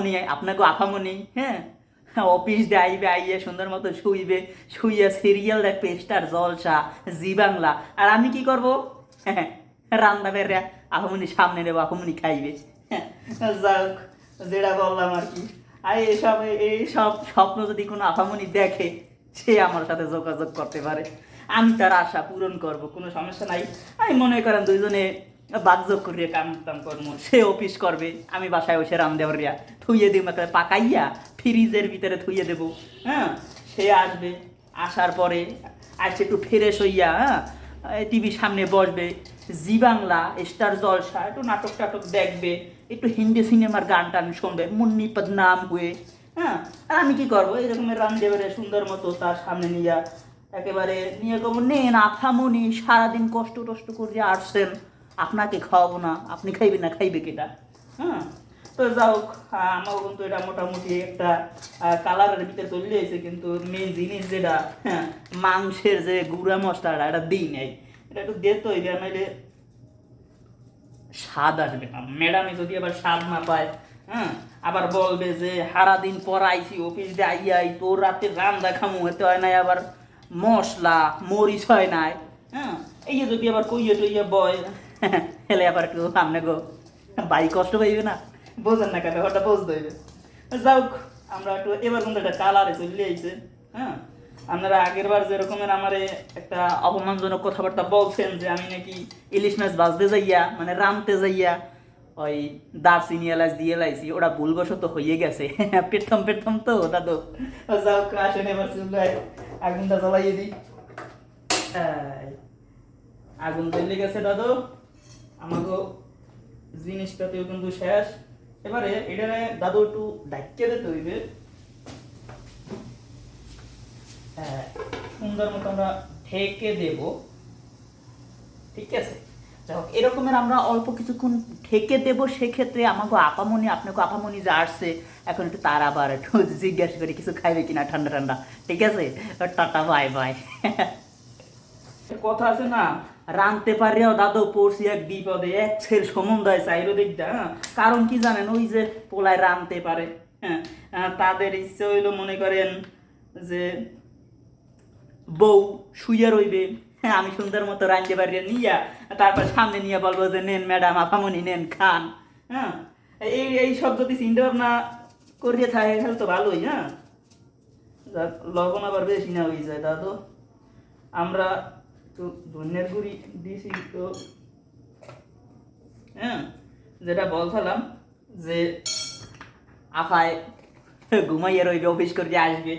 আফামনি আপনাকে আফামনি হ্যাঁ? অফিস দিয়ে আইবে আইয়ে সুন্দর মতো শুইবে শুইয়ে সিরিয়াল দেখবে স্টার জলসা জি বাংলা। আর আমি কি করব? হ্যাঁ রান্না বেড়ে আফামনি সামনে নেব আফামনি খাইবে। হ্যাঁ, যাক যেটা বললাম আর কি। আর এইসব এইসব স্বপ্ন যদি কোনো আফামনি দেখে সে আমার সাথে যোগাযোগ করতে পারে। আমি তার আশা পূরণ করব কোনো সমস্যা নাই। আমি মনে করেন দুইজনে বাগযোগ করিয়ে কাম টাম করব সে অফিস করবে, আমি বাসায় বসে রাম দেওয়ারিয়া থুইয়ে দিব, একটা পাকাইয়া ফ্রিজের ভিতরে থুইয়ে দেবো হ্যাঁ? সে আসবে, আসার পরে আসছে একটু ফ্রেশ হইয়া হ্যাঁ? টিভির সামনে বসবে, জি বাংলা, স্টার জলসা, একটু নাটক টাটক দেখবে, একটু হিন্দি সিনেমার গান টান শুনবে, মুন্নি নাম হয়ে হ্যাঁ? আর আমি কি করব? এরকমের রামদেবের সুন্দর মতো তার সামনে নিয়ে, একেবারে নিয়ে কব নেন আফামনি সারাদিন কষ্ট টষ্ট করে আসছেন। আপনাকে খাওয়াবো না, আপনি খাইবেন না, খাইবে কেটা? হ্যাঁ তো যাও আমার কিন্তু এটা মোটামুটি একটা কালারের ভিতরে চলে এসেছে, কিন্তু মেন জিনিস যেটা হ্যাঁ মাংসের যে গুঁড়া মশলাটা, এটা দিই নাই। এটা একটু দে তো এটা নাইলে স্বাদ আসবে না। ম্যাডামে যদি আবার স্বাদ না পায় হ্যাঁ আবার বলবে যে, সারাদিন পর আইসি অফিস দিয়ে আইয়াই তোর রাতে রান্না খামু, এতে হয় নাই আবার মশলা, মরিচ হয় নাই। হ্যাঁ এই যে যদি আবার কইয়ে টইয়ে বয় হেলে আবার একটু সামনে গো। বাই কষ্ট পাইবে না। বোঝেন না কেন ওটা বুঝতে হইবে। যাওক আমরা একটু এবার কিন্তু একটা কালারে চলে আইছে হ্যাঁ? আপনারা আগের বার যেরকমের আমার একটা অপমানজনক কথাবার্তা বলছেন যে আমি নাকি ইলিশ মাছ বাজতে যাইয়া মানে রামতে যাইয়া ওই দারচিনি এলাচ দিয়ে লাইছি ওটা ভুলবশত হয়ে গেছে। প্রথম প্রথম তো দাদু। যাও আসেন এবার চুলায় আগুনটা জ্বালাইয়ে দিই। আগুন জ্বলে গেছে দাদু। আমাকে জিনিসটাতেও কিন্তু শেষ। এবারে এটা দাদু একটু ডাকিয়ে দিতে হইবে। সুন্দর মতো আমরা ঢেকে দেব। ঠিক আছে? এরকমের আমরা অল্প কিছুক্ষণ ঠেকে দেব। সেক্ষেত্রে আমাকে আপামনি, আপনাকে আপামনি যা আসছে, এখন একটু তার আবার একটু জিজ্ঞাসা করে, কিছু খাইবে কিনা ঠান্ডা ঠান্ডা। ঠিক আছে? Tata, bye bye. কথা আছে না? রানতে পারিয়াও দাদু, পড়ছি এক বিপদে, এক ছের সম্বন্ধ হয় চাইরো দিকটা হ্যাঁ? কারণ কি জানেন, ওই যে পোলায় রানতে পারে হ্যাঁ? তাদের ইচ্ছে হইল মনে করেন যে বউ শুয়ে রইবে হ্যাঁ? আমি সুন্দর মতো রাঁধতে পারি নিয়া, তারপর সামনে নিয়ে বলব যে, নেন ম্যাডাম, আপামনি নেন, খান। হ্যাঁ? এই এই সব যদি চিন্তা ভাবনা করিয়ে থাকে, তাহলে তো ভালোই হ্যাঁ? লবণ আবার বেশি না হয়ে যায়, দাদু। আমরা তো ধনের গুড়ি দিয়েছি তো। হ্যাঁ যেটা বলছিলাম যে আফায় ঘুমাইয়ে রইবে, অফিস করে আসবে।